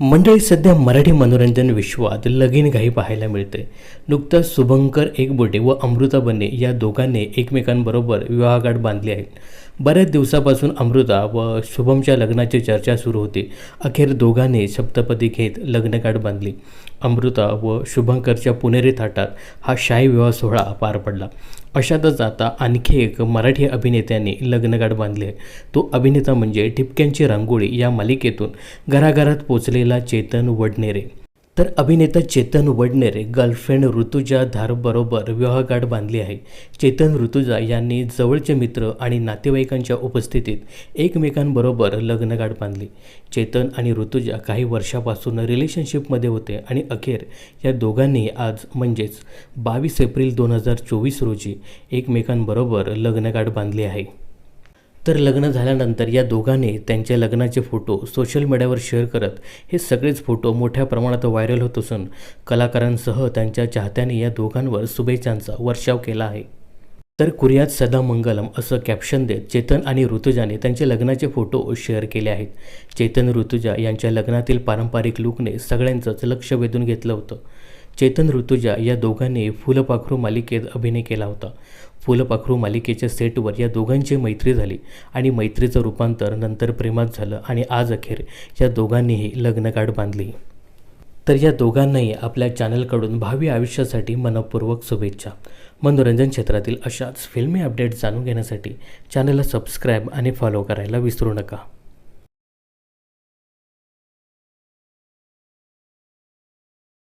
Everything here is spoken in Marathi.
मंडळी सध्या मराठी मनोरंजन विश्वात लगीन घाई पाहायला मिळते नुकताच शुभंकर एकबोटे व अमृता बने या दोघांनी एकमेकांबरोबर विवाहगाठ बांधली आहे बऱ्याच दिवसापासून अमृता व शुभमच्या लग्नाची चर्चा सुरू होती. अखेर दोघांनी सप्तपदी घेत लग्नगाठ बांधली. अमृता व शुभंकरच्या पुणेरी थाटात हा शाही विवाह सोहळा पार पडला. अशातच आता आणखी एक मराठी अभिनेत्याने लग्नगाठ बांधली आहे. तो अभिनेता म्हणजे ठिपक्यांची रांगोळी या मालिकेतून घराघरात पोचलेला चेतन वडनेरे. तर अभिनेता चेतन वडनेरे गर्लफ्रेंड ऋतुजा धारबरोबर विवाहगाठ बांधली आहे. चेतन ऋतुजा यांनी जवळचे मित्र आणि नातेवाईकांच्या उपस्थितीत एकमेकांबरोबर लग्नगाठ बांधली. चेतन आणि ऋतुजा काही वर्षापासून रिलेशनशिपमध्ये होते आणि अखेर या दोघांनी आज म्हणजेच बावीस एप्रिल दोन हजार चोवीस रोजी एकमेकांबरोबर लग्नगाठ बांधली आहे. तर लग्न झाल्यानंतर या दोघांनी त्यांच्या लग्नाचे फोटो सोशल मीडियावर शेअर करत हे सगळेच फोटो मोठ्या प्रमाणात व्हायरल होत असून कलाकारांसह त्यांच्या चाहत्यांनी या दोघांवर शुभेच्छांचा वर्षाव केला आहे. तर कुर्यात सदा मंगलम असं कॅप्शन देत चेतन आणि ऋतुजाने त्यांचे लग्नाचे फोटो शेअर केले आहेत. चेतन ऋतुजा यांच्या लग्नातील पारंपरिक लुकने सगळ्यांचंच लक्ष वेधून घेतलं होतं. चेतन ऋतुजा या दोघांनी फुलपाखरू मालिकेत अभिनय केला होता. फुलपाखरू मालिकेच्या सेटवर या दोघांची मैत्री झाली आणि मैत्रीचं रूपांतर नंतर प्रेमात झालं आणि आज अखेर या दोघांनीही लग्नगाठ बांधली. तर या दोघांनाही आपल्या चॅनलकडून भावी आयुष्यासाठी मनपूर्वक शुभेच्छा. मनोरंजन क्षेत्रातील अशाच फिल्मी अपडेट जाणून घेण्यासाठी चॅनलला सबस्क्राईब आणि फॉलो करायला विसरू नका.